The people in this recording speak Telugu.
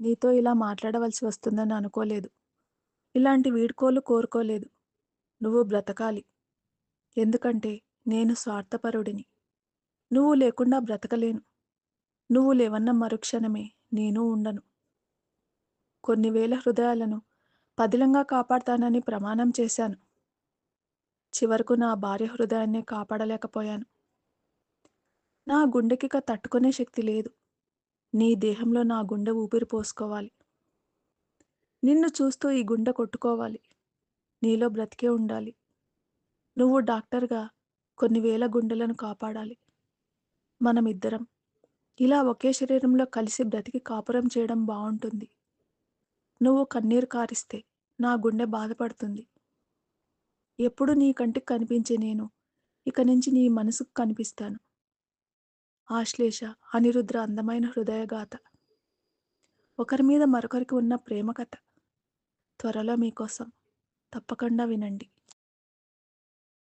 నీతో ఇలా మాట్లాడవలసి వస్తుందని అనుకోలేదు. ఇలాంటి వీడ్కోలు కోరుకోలేదు. నువ్వు బ్రతకాలి. ఎందుకంటే నేను స్వార్థపరుడిని. నువ్వు లేకుండా బ్రతకలేను. నువ్వు లేవన్న మరుక్షణమే నేను ఉండను. కొన్ని వేల హృదయాలను పదిలంగా కాపాడతానని ప్రమాణం చేశాను. చివరకు నా భార్య హృదయాన్నే కాపాడలేకపోయాను. నా గుండెకిక తట్టుకునే శక్తి లేదు. నీ దేహంలో నా గుండె ఊపిరి పోసుకోవాలి. నిన్ను చూస్తూ ఈ గుండె కొట్టుకోవాలి. నీలో బ్రతికే ఉండాలి. నువ్వు డాక్టర్‌గా కొన్ని వేల గుండెలను కాపాడాలి. మనమిద్దరం ఇలా ఒకే శరీరంలో కలిసి బ్రతికి కాపురం చేయడం బాగుంటుంది నువ్వు కన్నీరు కారిస్తే నా గుండె బాధపడుతుంది. ఎప్పుడు నీ కంటికి కనిపించే నేను ఇక నుంచి నీ మనసుకు కనిపిస్తాను. ఆశ్లేష అనిరుద్ర అందమైన హృదయగాథ. ఒకరి మీద మరొకరికి ఉన్న ప్రేమ కథ. త్వరలో మీకోసం. తప్పకుండా వినండి.